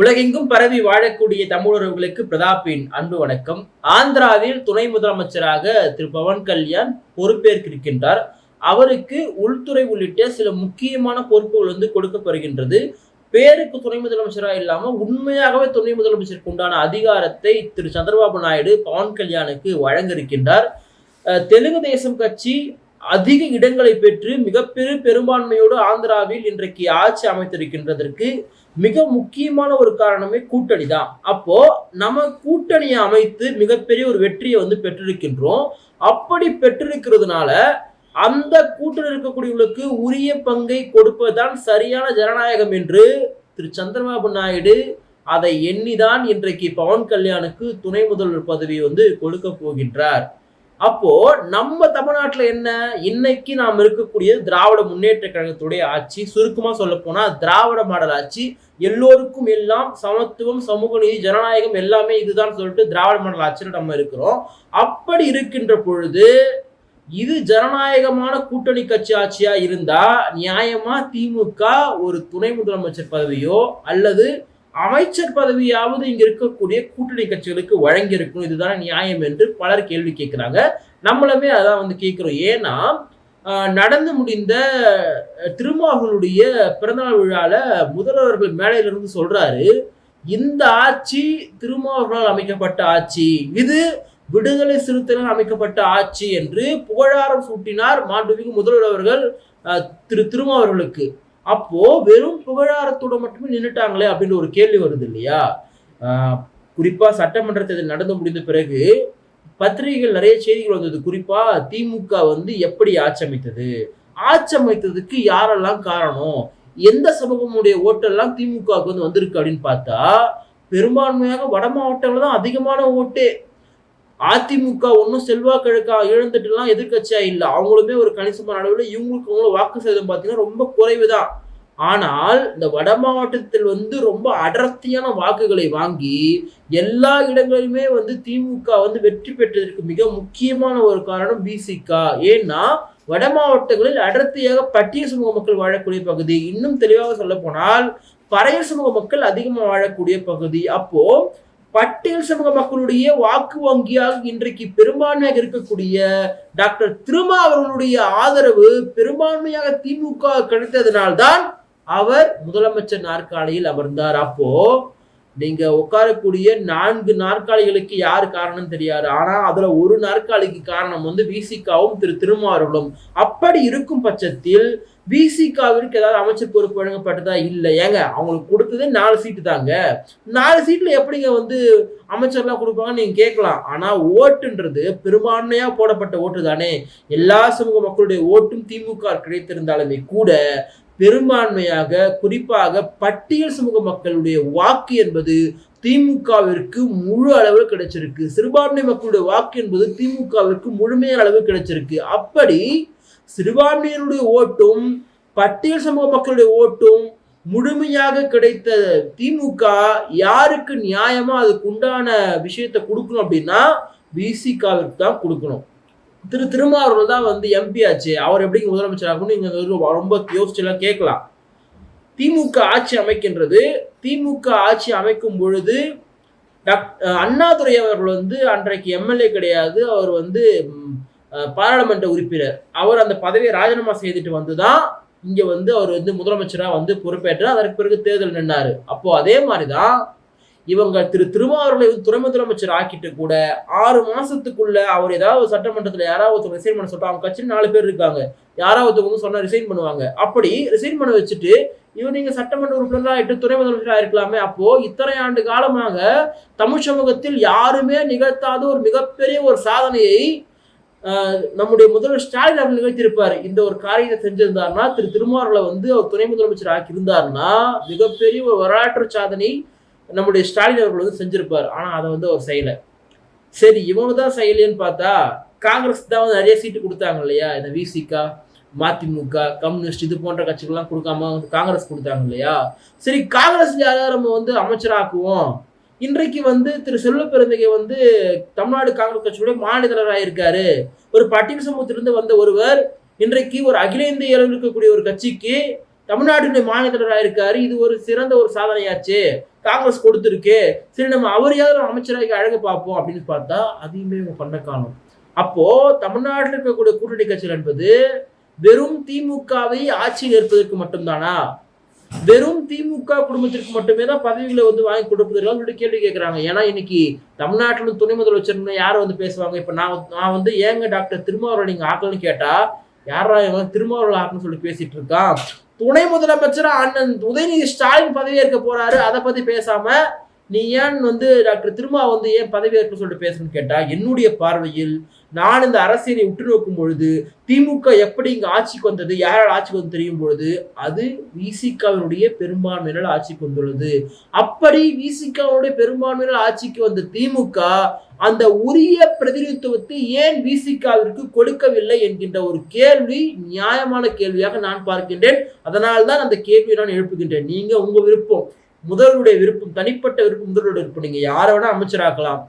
உலகெங்கும் பரவி வாழக்கூடிய தமிழர்களுக்கு பிரதாப்பின் அன்பு வணக்கம். ஆந்திராவில் துணை முதலமைச்சராக திரு பவன் கல்யாண் பொறுப்பேற்கிருக்கின்றார். அவருக்கு உள்துறை உள்ளிட்ட சில முக்கியமான பொறுப்புகள் வந்து கொடுக்கப்படுகின்றது. பேருக்கு துணை முதலமைச்சராக இல்லாம உண்மையாகவே துணை முதலமைச்சருக்கு உண்டான அதிகாரத்தை திரு சந்திரபாபு நாயுடு பவன் கல்யாணுக்கு வழங்க இருக்கின்றார் தெலுங்கு தேசம் கட்சி அதிக இடங்களை பெற்று மிகப்பெரு பெரும்பான்மையோடு ஆந்திராவில் இன்றைக்கு ஆட்சி அமைத்திருக்கின்றதற்கு மிக முக்கியமான ஒரு காரணமே கூட்டணி தான் அப்போ நம்ம கூட்டணியை அமைத்து மிகப்பெரிய ஒரு வெற்றியை வந்து பெற்றிருக்கின்றோம். அப்படி பெற்றிருக்கிறதுனால அந்த கூட்டணி இருக்கக்கூடியவர்களுக்கு உரிய பங்கை கொடுப்பதுதான் சரியான ஜனநாயகம் என்று திரு சந்திரபாபு நாயுடு அதை எண்ணிதான் இன்றைக்கு பவன் கல்யாணுக்கு துணை முதல்வர் பதவியை வந்து கொடுக்க போகின்றார். அப்போ நம்ம தமிழ்நாட்டில் என்ன? இன்னைக்கு நாம் இருக்கக்கூடிய திராவிட முன்னேற்ற கழகத்துடைய ஆட்சி. சுருக்கமாக சொல்ல போனா திராவிட மாடல் ஆட்சி. எல்லோருக்கும் எல்லாம் சமத்துவம் சமூக நீதி ஜனநாயகம் எல்லாமே இதுதான் சொல்லிட்டு திராவிட மாடல் ஆட்சியில் நம்ம இருக்கிறோம். அப்படி இருக்கின்ற பொழுது இது ஜனநாயகமான கூட்டணி கட்சி ஆட்சியா இருந்தா நியாயமா திமுக ஒரு துணை முதலமைச்சர் பதவியோ அல்லது அமைச்சர் பதவியாவது இங்க இருக்கக்கூடிய கூட்டணி கட்சிகளுக்கு வழங்கியிருக்கும் இதுதான நியாயம் என்று பலர் கேள்வி கேட்கிறாங்க. நம்மளுமே அதான் வந்து கேட்கிறோம். ஏன்னா நடந்து முடிந்த திருமாவளுடைய பிறந்தநாள் விழால முதல்வர்கள் மேடையிலிருந்து சொல்றாரு இந்த ஆட்சி திருமாவர்களால் அமைக்கப்பட்ட ஆட்சி. இது விடுதலை சிறுத்தைகள் அமைக்கப்பட்ட ஆட்சி என்று புகழாரம் சூட்டினார் மாண்புமிகு முதல்வர் அவர்கள் திரு திருமாவர்களுக்கு. அப்போ வெறும் புகழாரத்தோட மட்டுமே நின்றுட்டாங்களே அப்படின்னு ஒரு கேள்வி வருது இல்லையா? குறிப்பா சட்டமன்ற தேர்தல் நடந்து முடிந்த பிறகு பத்திரிகைகள் நிறைய செய்திகள் வந்தது. குறிப்பா திமுக வந்து எப்படி ஆட்சி அமைத்தது யாரெல்லாம் காரணம்? எந்த சமூகமுடைய ஓட்டெல்லாம் திமுகவுக்கு வந்து வந்திருக்கு அப்படின்னு பார்த்தா பெரும்பான்மையாக வட மாவட்டங்கள் தான் அதிகமான ஓட்டே அதிமுக ஒன்றும் செல்வாக்கிழக்கா இழந்துட்டுலாம் எதிர்க்கட்சியா இல்லை. அவங்களுமே ஒரு கணிசமான அளவில் இவங்களுக்கு அவங்களும் வாக்கு சேதம் பார்த்தீங்கன்னா ரொம்ப குறைவு தான் ஆனால் இந்த வட மாவட்டத்தில் வந்து ரொம்ப அடர்த்தியான வாக்குகளை வாங்கி எல்லா இடங்களிலுமே வந்து திமுக வந்து வெற்றி பெற்றதற்கு மிக முக்கியமான ஒரு காரணம் பிசிகா ஏன்னா வட மாவட்டங்களில் அடர்த்தியாக பட்டிய சமூக மக்கள் வாழக்கூடிய பகுதி. இன்னும் தெளிவாக சொல்ல போனால் பறைய சமூக மக்கள் அதிகமாக வாழக்கூடிய பகுதி. அப்போ பட்டியல் சமூக மக்களுடைய வாக்கு வங்கியாக இன்றைக்கு பெரும்பான்மையாக இருக்கக்கூடிய டாக்டர் திருமா அவர்களுடைய ஆதரவு பெரும்பான்மையாக திமுக கிடைத்ததனால்தான் அவர் முதலமைச்சர் நாற்காலியில் அமர்ந்தார். அப்போ நீங்க உட்காரக்கூடிய நான்கு நாற்காலிகளுக்கு யார் காரணம் தெரியாது. ஆனா அதுல ஒரு நாற்காலிக்கு காரணம் வந்து விசிகாவும் திரு திருமாவர்களும் அப்படி இருக்கும் பட்சத்தில் விசிகாவிற்கு ஏதாவது அமைச்சர் பொறுப்பு வழங்கப்பட்டதா இல்லை? ஏங்க அவங்களுக்கு கொடுத்தது நாலு சீட்டு தாங்க. நாலு சீட்டில் எப்படிங்க வந்து அமைச்சர்லாம் கொடுப்பாங்கன்னு நீங்கள் கேட்கலாம். ஆனால் ஓட்டுன்றது பெரும்பான்மையாக போடப்பட்ட ஓட்டு தானே. எல்லா சமூக மக்களுடைய ஓட்டும் திமுக கிடைத்திருந்தாலுமே கூட பெரும்பான்மையாக குறிப்பாக பட்டியல் சமூக மக்களுடைய வாக்கு என்பது திமுகவிற்கு முழு அளவில் கிடைச்சிருக்கு. சிறுபான்மை மக்களுடைய வாக்கு என்பது திமுகவிற்கு முழுமையான அளவு கிடைச்சிருக்கு. அப்படி சிறுபான்மையினுடைய ஓட்டும் பட்டியல் சமூக மக்களுடைய ஓட்டும் முழுமையாக கிடைத்த திமுக யாருக்கு நியாயமா அதுக்கு உண்டான விஷயத்தை கொடுக்கணும் அப்படின்னா பிசிகாவிற்கு தான் கொடுக்கணும். திரு திருமாவூர் தான் வந்து எம்பி ஆச்சு. அவர் எப்படி முதலமைச்சர் ஆகணும் நீங்க ரொம்ப யோசிச்சுலாம் கேட்கலாம். திமுக ஆட்சி அமைக்கின்றது. திமுக ஆட்சி அமைக்கும் பொழுது டாக்- அண்ணாதுரை அவர்கள் வந்து அன்றைக்கு எம்எல்ஏ கிடையாது. அவர் வந்து பாராளுமன்ற உறுப்பினர். அவர் அந்த பதவியை ராஜினாமா செய்துட்டு வந்து தான் இங்கே வந்து அவர் வந்து முதலமைச்சராக வந்து பொறுப்பேற்றார் அதற்கு பிறகு தேர்தல் நின்றார் அப்போது அதே மாதிரி தான் இவங்க திரு திருமாவர்களை வந்து துணை முதலமைச்சர் ஆக்கிட்டு கூட ஆறு மாசத்துக்குள்ள அவர் ஏதாவது ஒரு யாராவது ஒருத்தவங்க ரிசைன் பண்ண சொல்லிட்டு அவங்க கட்சியில் நாலு பேர் இருக்காங்க. யாராவது ஒருத்தவங்க வந்து சொன்னா ரிசைன் பண்ணுவாங்க. அப்படி ரிசைன் பண்ண வச்சுட்டு இவர் நீங்க சட்டமன்ற உறுப்பினராக ஆகிட்டு துணை முதலமைச்சராக இருக்கலாமே அப்போ இத்தனை ஆண்டு காலமாக தமிழ் சமூகத்தில் யாருமே நிகழ்த்தாத ஒரு மிகப்பெரிய ஒரு சாதனையை நம்முடைய முதல்வர் ஸ்டாலின் அவர்கள் நிகழ்த்தியிருப்பார். இந்த ஒரு காரியத்தை செஞ்சிருந்தாருன்னா திரு திருமாவர்களை வந்து அவர் துணை முதலமைச்சர் ஆக்கி இருந்தாருன்னா மிகப்பெரிய ஒரு வரலாற்று சாதனை நம்முடைய ஸ்டாலின் அவர்கள் வந்து செஞ்சிருப்பார். ஆனால் அதை வந்து அவர் செய்யலை. சரி இவங்க தான் செய்யலையேன்னு பார்த்தா காங்கிரஸ் தான் வந்து நிறைய சீட்டு கொடுத்தாங்க இல்லையா? இந்த விசிகா மதிமுக கம்யூனிஸ்ட் இது போன்ற கட்சிகள்லாம் கொடுக்காம காங்கிரஸ் கொடுத்தாங்க இல்லையா? சரி காங்கிரஸ் யாராவது நம்ம வந்து அமைச்சராக்குவோம்? இன்றைக்கு வந்து திரு செல்வ பிறந்தகை வந்து தமிழ்நாடு காங்கிரஸ் கட்சியுடைய மாநில தலைவராக இருக்காரு ஒரு பட்டியல் சமூகத்திலிருந்து வந்த ஒருவர் இன்றைக்கு ஒரு அகில இந்திய அளவில் இருக்கக்கூடிய ஒரு கட்சிக்கு தமிழ்நாட்டினுடைய மாநில தலைவராக இருக்காரு இது ஒரு சிறந்த ஒரு சாதனையாச்சு. காங்கிரஸ் கொடுத்துருக்கு. சரி நம்ம அவரையாவது அமைச்சராக அழக பார்ப்போம் அப்படின்னு பார்த்தா அதையுமே இவங்க பண்ண காணும் அப்போ தமிழ்நாட்டில் இருக்கக்கூடிய கூட்டணி கட்சிகள் என்பது வெறும் திமுகவை ஆட்சியில் இருப்பதற்கு மட்டும்தானா? வெறும் திமுக குடும்பத்திற்கு மட்டுமே தான் பதவிகளை வந்து வாங்கி கொடுப்பதற்கு சொல்லிட்டு கேள்வி கேட்குறாங்க ஏன்னா இன்னைக்கு தமிழ்நாட்டில் துணை முதலமைச்சர் யார் வந்து பேசுவாங்க? இப்போ நான் வந்து- நான் வந்து ஏங்க டாக்டர் திருமாவளவன் நீங்கள் ஆக்கலன்னு கேட்டால் யாரா இவன் திருமாவளவன் ஆக்கணும்னு சொல்லி பேசிட்டு இருக்கான்? துணை முதலமைச்சர் அண்ணன் உதயநிதி ஸ்டாலின் பதவி ஏற்க போறாரு. அதை பத்தி பேசாம நீ ஏன் வந்து டாக்டர் திருமா வந்து ஏன் பதவியேற்பு சொல்லிட்டு பேசணும்னு கேட்டால் என்னுடைய பார்வையில் நான் இந்த அரசியலை உற்று நோக்கும் பொழுது திமுக எப்படி இங்கே ஆட்சிக்கு வந்தது யாரால் ஆட்சிக்கு வந்து தெரியும் பொழுது அது விசிகாவினுடைய பெரும்பான்மையினால் ஆட்சிக்கு வந்துள்ளது. அப்படி விசிகாவினுடைய பெரும்பான்மையினால் ஆட்சிக்கு வந்த திமுக அந்த உரிய பிரதிநிதித்துவத்தை ஏன் விசிகாவிற்கு கொடுக்கவில்லை என்கின்ற ஒரு கேள்வி நியாயமான கேள்வியாக நான் பார்க்கின்றேன். அதனால் தான் அந்த கேள்வியை நான் எழுப்புகின்றேன். நீங்க உங்க விருப்பம். முதல்வருடைய விருப்பம் தனிப்பட்ட விருப்பம் முதல்வருடைய விருப்பம். நீங்கள் யாரை வேணால் அமைச்சராக்கலாம்.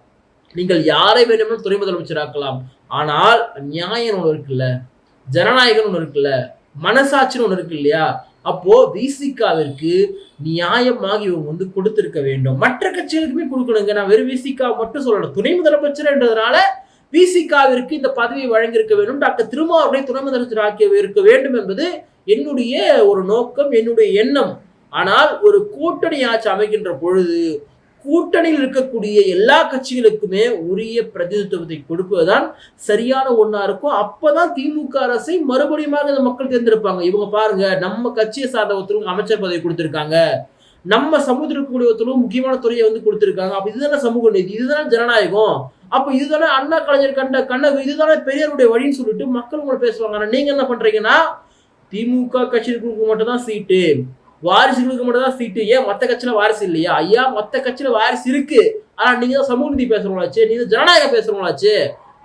நீங்கள் யாரை வேணும்னு துணை முதலமைச்சராக்கலாம். ஆனால் நியாயம் ஒன்று இருக்குல்ல ஜனநாயகம் ஒன்று இருக்குல்ல மனசாட்சின்னு ஒன்று இருக்கு இல்லையா? அப்போ விசிகாவிற்கு நியாயமாக இவங்க வந்து கொடுத்திருக்க வேண்டும். மற்ற கட்சிகளுக்குமே கொடுக்கணுங்க. நான் வெறும் விசிகா மட்டும் சொல்லணும் துணை முதலமைச்சர் என்றதுனால விசிகாவிற்கு இந்த பதவியை வழங்கியிருக்க வேண்டும். டாக்டர் திருமாவுடைய துணை முதலமைச்சர் ஆக்கி இருக்க வேண்டும் என்பது என்னுடைய ஒரு நோக்கம் என்னுடைய எண்ணம். ஆனால் ஒரு கூட்டணி ஆட்சி அமைக்கின்ற பொழுது கூட்டணியில் இருக்கக்கூடிய எல்லா கட்சிகளுக்குமே உரிய பிரதிநிதித்துவத்தை கொடுப்பதுதான் சரியான ஒன்றா இருக்கும். அப்பதான் திமுக அரசை மறுபடியும் இந்த மக்கள் தேர்ந்தெடுப்பாங்க. இவங்க பாருங்க நம்ம கட்சியை சார்ந்த ஒருத்தருக்கு அமைச்சர் பதவி கொடுத்துருக்காங்க. நம்ம சமூகத்தில் ஒருத்தரும் முக்கியமான துறையை வந்து கொடுத்துருக்காங்க. அப்ப இதுதானே சமூக நீதி இதுதானே ஜனநாயகம். அப்ப இதுதானே அண்ணா கலைஞர் கண்ட கண்ணகு இதுதானே பெரியாருடைய வழின்னு சொல்லிட்டு மக்கள் உங்களை பேசுவாங்க. ஆனா நீங்க என்ன பண்றீங்கன்னா திமுக கட்சிகளுக்கு மட்டும் தான் சீட்டு. வாரிசுகளுக்கு மட்டும் தான் சீட்டு. ஏன் மற்ற கட்சியில் வாரிசு இல்லையா? ஐயா மற்ற கட்சியில் வாரிசு இருக்கு. ஆனால் நீங்க தான் சமூக நீதி பேசுறவங்களாச்சு. நீங்க தான் ஜனநாயகம் பேசுறவங்களாச்சு.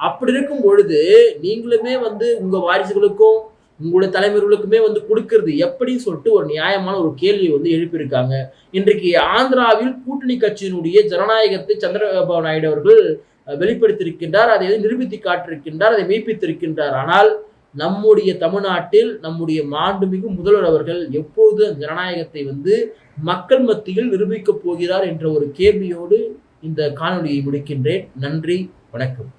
அப்படி இருக்கும் பொழுது நீங்களுமே வந்து உங்க வாரிசுகளுக்கும் உங்களுடைய தலைவர்களுக்குமே வந்து கொடுக்கறது எப்படின்னு சொல்லிட்டு ஒரு நியாயமான ஒரு கேள்வியை வந்து எழுப்பியிருக்காங்க. இன்றைக்கு ஆந்திராவில் கூட்டணி கட்சியினுடைய ஜனநாயகத்தை சந்திரபாபு நாயுடு அவர்கள் வெளிப்படுத்தியிருக்கின்றார் அதை நிரூபித்து காட்டிருக்கின்றார் அதை மெய்ப்பித்திருக்கின்றார். ஆனால் நம்முடைய தமிழ்நாட்டில் நம்முடைய மாண்புமிகு முதல்வர் அவர்கள் எப்பொழுது ஜனநாயகத்தை வந்து மக்கள் மத்தியில் நிரூபிக்கப் போகிறார் என்ற ஒரு கேள்வியோடு இந்த காணொலியை முடிக்கின்றேன். நன்றி வணக்கம்.